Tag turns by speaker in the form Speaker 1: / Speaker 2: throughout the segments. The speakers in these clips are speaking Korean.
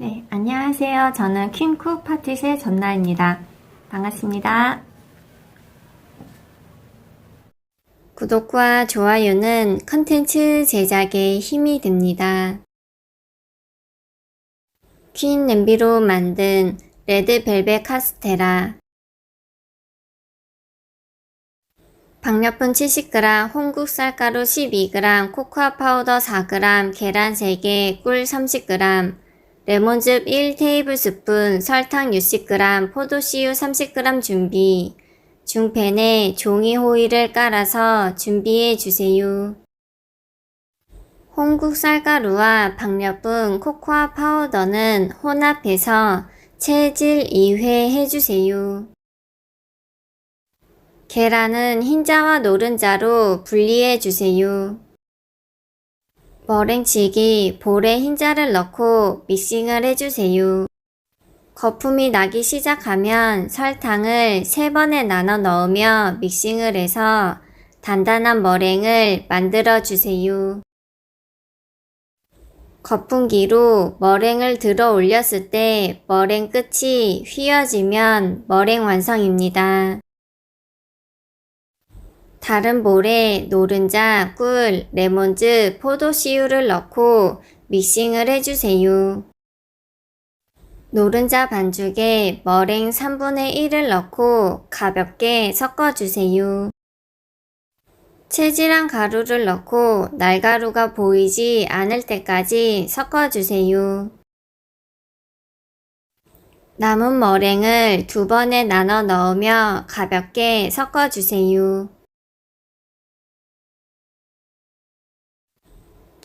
Speaker 1: 네, 안녕하세요. 저는 퀸쿡 파티의 전나입니다. 반갑습니다. 구독과 좋아요는 컨텐츠 제작에 힘이 됩니다. 퀸 냄비로 만든 레드벨벳 카스테라 박력분 70g, 홍국 쌀가루 12g, 코코아 파우더 4g, 계란 3개, 꿀 30g, 레몬즙 1테이블스푼, 설탕 60g, 포도씨유 30g 준비. 중팬에 종이 호일을 깔아서 준비해 주세요. 홍국 쌀가루와 박력분 코코아 파우더는 혼합해서 체질 2회 해주세요. 계란은 흰자와 노른자로 분리해 주세요. 머랭치기 볼에 흰자를 넣고 믹싱을 해주세요. 거품이 나기 시작하면 설탕을 3번에 나눠 넣으며 믹싱을 해서 단단한 머랭을 만들어 주세요. 거품기로 머랭을 들어 올렸을 때 머랭 끝이 휘어지면 머랭 완성입니다. 다른 볼에 노른자, 꿀, 레몬즙, 포도씨유를 넣고 믹싱을 해주세요. 노른자 반죽에 머랭 3분의 1을 넣고 가볍게 섞어주세요. 체질한 가루를 넣고 날가루가 보이지 않을 때까지 섞어주세요. 남은 머랭을 두 번에 나눠 넣으며 가볍게 섞어주세요.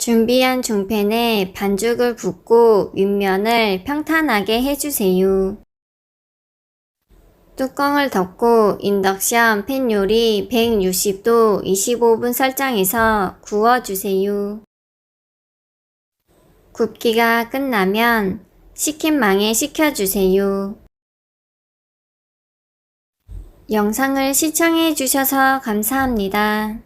Speaker 1: 준비한 중팬에 반죽을 붓고 윗면을 평탄하게 해주세요. 뚜껑을 덮고 인덕션 팬 요리 160도 25분 설정해서 구워주세요. 굽기가 끝나면 식힌망에 식혀주세요. 영상을 시청해 주셔서 감사합니다.